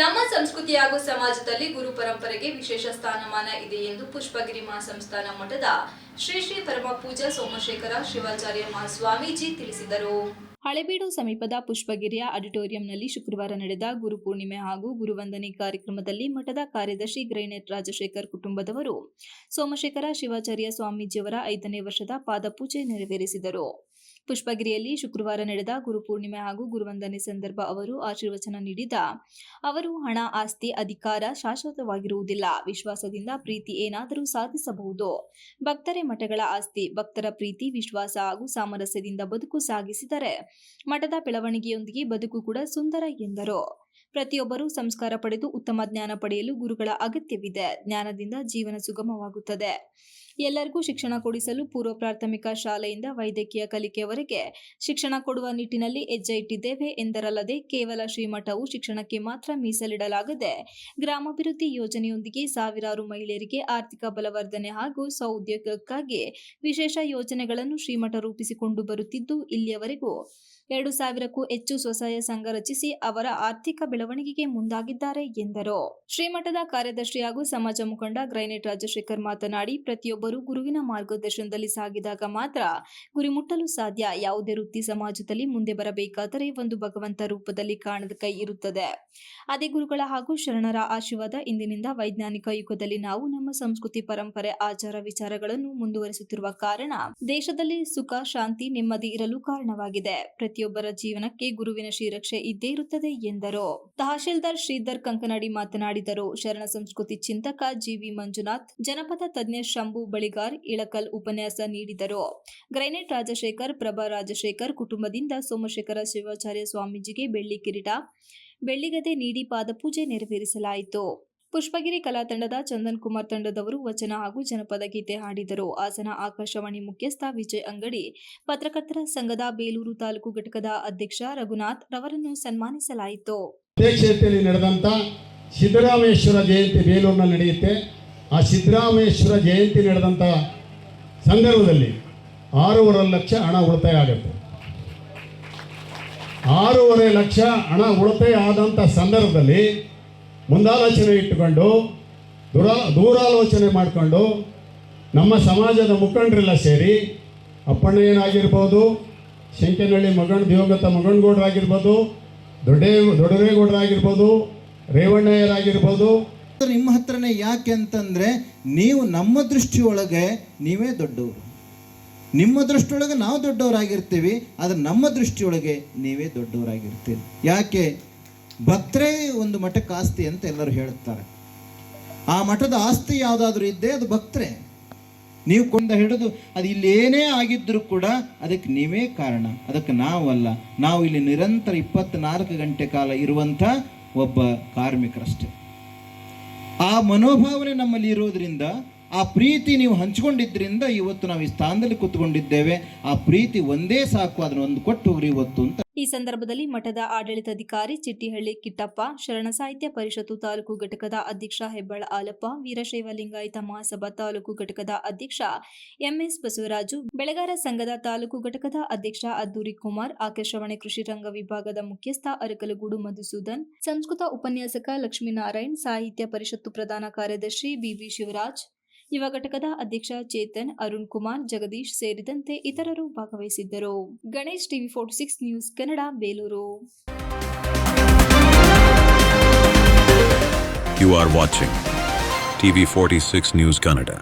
ನಮ್ಮ ಸಂಸ್ಕೃತಿ ಹಾಗೂ ಸಮಾಜದಲ್ಲಿ ಗುರು ಪರಂಪರೆಗೆ ವಿಶೇಷ ಸ್ಥಾನಮಾನ ಇದೆ ಎಂದು ಪುಷ್ಪಗಿರಿ ಮಹಾಸಂಸ್ಥಾನ ಮಠದ ಶ್ರೀ ಶ್ರೀ ಪರಮ ಪೂಜಾ ಸೋಮಶೇಖರ ಶಿವಾಚಾರ್ಯ ಮಹಾಸ್ವಾಮೀಜಿ ತಿಳಿಸಿದರು. ಹಳೆಬೀಡು ಸಮೀಪದ ಪುಷ್ಪಗಿರಿಯ ಆಡಿಟೋರಿಯಂನಲ್ಲಿ ಶುಕ್ರವಾರ ನಡೆದ ಗುರುಪೂರ್ಣಿಮೆ ಹಾಗೂ ಗುರುವಂದನೆ ಕಾರ್ಯಕ್ರಮದಲ್ಲಿ ಮಠದ ಕಾರ್ಯದರ್ಶಿ ಗ್ರೈನೆಟ್ ರಾಜಶೇಖರ್ ಕುಟುಂಬದವರು ಸೋಮಶೇಖರ ಶಿವಾಚಾರ್ಯ ಸ್ವಾಮೀಜಿಯವರ ಐದನೇ ವರ್ಷದ ಪಾದಪೂಜೆ ನೆರವೇರಿಸಿದರು. ಪುಷ್ಪಗಿರಿಯಲ್ಲಿ ಶುಕ್ರವಾರ ನಡೆದ ಗುರುಪೂರ್ಣಿಮೆ ಹಾಗೂ ಗುರುವಂದನೆ ಸಂದರ್ಭ ಅವರು ಆಶೀರ್ವಚನ ನೀಡಿದ. ಅವರು ಹಣ, ಆಸ್ತಿ, ಅಧಿಕಾರ ಶಾಶ್ವತವಾಗಿರುವುದಿಲ್ಲ. ವಿಶ್ವಾಸದಿಂದ ಪ್ರೀತಿ ಏನಾದರೂ ಸಾಧಿಸಬಹುದು. ಭಕ್ತರೇ ಮಠಗಳ ಆಸ್ತಿ, ಭಕ್ತರ ಪ್ರೀತಿ, ವಿಶ್ವಾಸ ಹಾಗೂ ಸಾಮರಸ್ಯದಿಂದ ಬದುಕು ಸಾಗಿಸಿದರೆ ಮಠದ ಬೆಳವಣಿಗೆಯೊಂದಿಗೆ ಬದುಕು ಕೂಡ ಸುಂದರ ಎಂದರು. ಪ್ರತಿಯೊಬ್ಬರೂ ಸಂಸ್ಕಾರ ಪಡೆದು ಉತ್ತಮ ಜ್ಞಾನ ಪಡೆಯಲು ಗುರುಗಳ ಅಗತ್ಯವಿದೆ. ಜ್ಞಾನದಿಂದ ಜೀವನ ಸುಗಮವಾಗುತ್ತದೆ. ಎಲ್ಲರಿಗೂ ಶಿಕ್ಷಣ ಕೊಡಿಸಲು ಪೂರ್ವ ಪ್ರಾಥಮಿಕ ಶಾಲೆಯಿಂದ ವೈದ್ಯಕೀಯ ಕಲಿಕೆಯವರೆಗೆ ಶಿಕ್ಷಣ ಕೊಡುವ ನಿಟ್ಟಿನಲ್ಲಿ ಹೆಜ್ಜೆ ಇಟ್ಟಿದ್ದೇವೆ ಎಂದರಲ್ಲದೆ ಕೇವಲ ಶ್ರೀಮಠವು ಶಿಕ್ಷಣಕ್ಕೆ ಮಾತ್ರ ಮೀಸಲಿಡಲಾಗದೆ ಗ್ರಾಮಾಭಿವೃದ್ಧಿ ಯೋಜನೆಯೊಂದಿಗೆ ಸಾವಿರಾರು ಮಹಿಳೆಯರಿಗೆ ಆರ್ಥಿಕ ಬಲವರ್ಧನೆ ಹಾಗೂ ಸೌದ್ಯೋಗಕ್ಕಾಗಿ ವಿಶೇಷ ಯೋಜನೆಗಳನ್ನು ಶ್ರೀಮಠ ರೂಪಿಸಿಕೊಂಡು ಬರುತ್ತಿದ್ದು ಇಲ್ಲಿಯವರೆಗೂ ಎರಡು ಸಾವಿರಕ್ಕೂ ಹೆಚ್ಚು ಸ್ವಸಹಾಯ ಸಂಘ ರಚಿಸಿ ಅವರ ಆರ್ಥಿಕ ಬೆಳವಣಿಗೆಗೆ ಮುಂದಾಗಿದ್ದಾರೆ ಎಂದರು. ಶ್ರೀಮಠದ ಕಾರ್ಯದರ್ಶಿ ಹಾಗೂ ಸಮಾಜ ಮುಖಂಡ ಗ್ರೈನೇಟ್ ರಾಜಶೇಖರ್ ಮಾತನಾಡಿ, ಪ್ರತಿಯೊಬ್ಬರು ಗುರುವಿನ ಮಾರ್ಗದರ್ಶನದಲ್ಲಿ ಸಾಗಿದಾಗ ಮಾತ್ರ ಗುರಿ ಮುಟ್ಟಲು ಸಾಧ್ಯ. ಯಾವುದೇ ವೃತ್ತಿ ಸಮಾಜದಲ್ಲಿ ಮುಂದೆ ಬರಬೇಕಾದರೆ ಒಂದು ಭಗವಂತ ರೂಪದಲ್ಲಿ ಕಾಣದ ಕೈ ಇರುತ್ತದೆ. ಅದೇ ಗುರುಗಳ ಹಾಗೂ ಶರಣರ ಆಶೀರ್ವಾದ. ಇಂದಿನಿಂದ ವೈಜ್ಞಾನಿಕ ಯುಗದಲ್ಲಿ ನಾವು ನಮ್ಮ ಸಂಸ್ಕೃತಿ ಪರಂಪರೆ, ಆಚಾರ ವಿಚಾರಗಳನ್ನು ಮುಂದುವರಿಸುತ್ತಿರುವ ಕಾರಣ ದೇಶದಲ್ಲಿ ಸುಖ, ಶಾಂತಿ, ನೆಮ್ಮದಿ ಇರಲು ಕಾರಣವಾಗಿದೆ. ಪ್ರತಿಯೊಬ್ಬರ ಜೀವನಕ್ಕೆ ಗುರುವಿನ ಶ್ರೀರಕ್ಷೆ ಇದ್ದೇ ಇರುತ್ತದೆ ಎಂದರು. ತಹಶೀಲ್ದಾರ್ ಶ್ರೀಧರ್ ಕಂಕನಾಡಿ ಮಾತನಾಡಿದರು. ಶರಣ ಸಂಸ್ಕೃತಿ ಚಿಂತಕ ಜಿವಿ ಮಂಜುನಾಥ್, ಜನಪದ ತಜ್ಞ ಶಂಭು ಬಳಿಗಾರ್ ಇಳಕಲ್ ಉಪನ್ಯಾಸ ನೀಡಿದರು. ಗ್ರೈನೇಟ್ ರಾಜಶೇಖರ್, ಪ್ರಭಾ ರಾಜಶೇಖರ್ ಕುಟುಂಬದಿಂದ ಸೋಮಶೇಖರ ಶಿವಾಚಾರ್ಯ ಸ್ವಾಮೀಜಿಗೆ ಬೆಳ್ಳಿ ಕಿರೀಟ ಬೆಳ್ಳಿಗದೆ ನೀಡಿ ಪಾದಪೂಜೆ ನೆರವೇರಿಸಲಾಯಿತು. ಪುಷ್ಪಗಿರಿ ಕಲಾ ತಂಡದ ಚಂದನ್ ಕುಮಾರ್ ತಂಡದವರು ವಚನ ಹಾಗೂ ಜನಪದ ಗೀತೆ ಹಾಡಿದರು. ಹಾಸನ ಆಕಾಶವಾಣಿ ಮುಖ್ಯಸ್ಥ ವಿಜಯ್ ಅಂಗಡಿ, ಪತ್ರಕರ್ತರ ಸಂಘದ ಬೇಲೂರು ತಾಲೂಕು ಘಟಕದ ಅಧ್ಯಕ್ಷ ರಘುನಾಥ್ ರವರನ್ನು ಸನ್ಮಾನಿಸಲಾಯಿತು. ಅಧ್ಯಕ್ಷತೆಯಲ್ಲಿ ನಡೆದಂತ ಸಿದ್ದರಾಮೇಶ್ವರ ಜಯಂತಿ ಬೇಲೂರಿನಲ್ಲಿ ನಡೆಯುತ್ತೆ. ಆ ಸಿದ್ದರಾಮೇಶ್ವರ ಜಯಂತಿ ನಡೆದಂತ ಸಂದರ್ಭದಲ್ಲಿ ಆರೂವರೆ ಲಕ್ಷ ಹಣ ಉಳಿತಾಯ ಆಗುತ್ತೆ. ಆರೂವರೆ ಲಕ್ಷ ಹಣ ಉಳಿತಾಯ ಆದಂಥ ಸಂದರ್ಭದಲ್ಲಿ ಮುಂದಾಲೋಚನೆ ಇಟ್ಟುಕೊಂಡು, ದುರಾ, ದೂರಾಲೋಚನೆ ಮಾಡಿಕೊಂಡು, ನಮ್ಮ ಸಮಾಜದ ಮುಖಂಡರೆಲ್ಲ ಸೇರಿ ಅಪ್ಪಣ್ಣಯ್ಯನಾಗಿರ್ಬೋದು ಶಂಕನಹಳ್ಳಿ ಮಗನ್, ದಿವಂಗತ ಮಗಣಗೌಡರಾಗಿರ್ಬೋದು ದೊಡ್ಡೇ, ದೊಡ್ಡರೇಗೌಡರಾಗಿರ್ಬೋದು, ರೇವಣ್ಣಯ್ಯರಾಗಿರ್ಬೋದು. ನಿಮ್ಮ ಹತ್ರನೇ ಯಾಕೆ ಅಂತಂದರೆ, ನೀವು ನಮ್ಮ ದೃಷ್ಟಿಯೊಳಗೆ ನೀವೇ ದೊಡ್ಡವರು. ನಿಮ್ಮ ದೃಷ್ಟಿಯೊಳಗೆ ನಾವು ದೊಡ್ಡವರಾಗಿರ್ತೀವಿ, ಆದರೆ ನಮ್ಮ ದೃಷ್ಟಿಯೊಳಗೆ ನೀವೇ ದೊಡ್ಡವರಾಗಿರ್ತೀವಿ ಯಾಕೆ? ಭಕ್ತರೇ ಒಂದು ಮಠಕ್ಕೆ ಆಸ್ತಿ ಅಂತ ಎಲ್ಲರೂ ಹೇಳುತ್ತಾರೆ. ಆ ಮಠದ ಆಸ್ತಿ ಯಾವುದಾದ್ರೂ ಇದ್ದೇ ಅದು ಭಕ್ತರೇ. ನೀವು ಕೊಂಡ ಹಿಡಿದು ಅದು ಇಲ್ಲೇನೇ ಆಗಿದ್ದರೂ ಕೂಡ ಅದಕ್ಕೆ ನೀವೇ ಕಾರಣ. ಅದಕ್ಕೆ ನಾವಲ್ಲ. ನಾವು ಇಲ್ಲಿ ನಿರಂತರ ಇಪ್ಪತ್ನಾಲ್ಕು ಗಂಟೆ ಕಾಲ ಇರುವಂಥ ಒಬ್ಬ ಕಾರ್ಮಿಕರಷ್ಟೇ. ಆ ಮನೋಭಾವನೆ ನಮ್ಮಲ್ಲಿ ಇರೋದ್ರಿಂದ ಆ ಪ್ರೀತಿ ನೀವು ಹಂಚಿಕೊಂಡಿದ್ದರಿಂದ ಇವತ್ತು ನಾವು ಈ ಸ್ಥಾನದಲ್ಲಿ ಕೂತ್ಕೊಂಡಿದ್ದೇವೆ. ಆ ಪ್ರೀತಿ ಒಂದೇ ಸಾಕು, ಅದನ್ನು ಒಂದು ಕೊಟ್ಟು ಹೋಗ್ರಿ ಇವತ್ತು ಅಂತ. ಈ ಸಂದರ್ಭದಲ್ಲಿ ಮಠದ ಆಡಳಿತಾಧಿಕಾರಿ ಚಿಟ್ಟಿಹಳ್ಳಿ ಕಿಟ್ಟಪ್ಪ, ಶರಣ ಸಾಹಿತ್ಯ ಪರಿಷತ್ತು ತಾಲೂಕು ಘಟಕದ ಅಧ್ಯಕ್ಷ ಹೆಬ್ಬಾಳ ಆಲಪ್ಪ, ವೀರಶೈವ ಲಿಂಗಾಯತ ಮಹಾಸಭಾ ತಾಲೂಕು ಘಟಕದ ಅಧ್ಯಕ್ಷ ಎಂಎಸ್ ಬಸವರಾಜು, ಬೆಳೆಗಾರ ಸಂಘದ ತಾಲೂಕು ಘಟಕದ ಅಧ್ಯಕ್ಷ ಅದ್ದೂರಿ ಕುಮಾರ್ ಆಕಾಶವಾಣಿ ಕೃಷಿ ರಂಗ ವಿಭಾಗದ ಮುಖ್ಯಸ್ಥ ಅರಕಲಗೂಡು ಮಧುಸೂದನ್, ಸಂಸ್ಕೃತ ಉಪನ್ಯಾಸಕ ಲಕ್ಷ್ಮೀನಾರಾಯಣ್, ಸಾಹಿತ್ಯ ಪರಿಷತ್ತು ಪ್ರಧಾನ ಕಾರ್ಯದರ್ಶಿ ಬಿವಿ ಶಿವರಾಜ್ ಯುವ ಘಟಕದ ಅಧ್ಯಕ್ಷ ಚೇತನ್, ಅರುಣ್ ಕುಮಾರ್, ಜಗದೀಶ್ ಸೇರಿದಂತೆ ಇತರರು ಭಾಗವಹಿಸಿದ್ದರು Ganesh TV forty six news Kannada, Belur you You are watching TV46 News Kannada.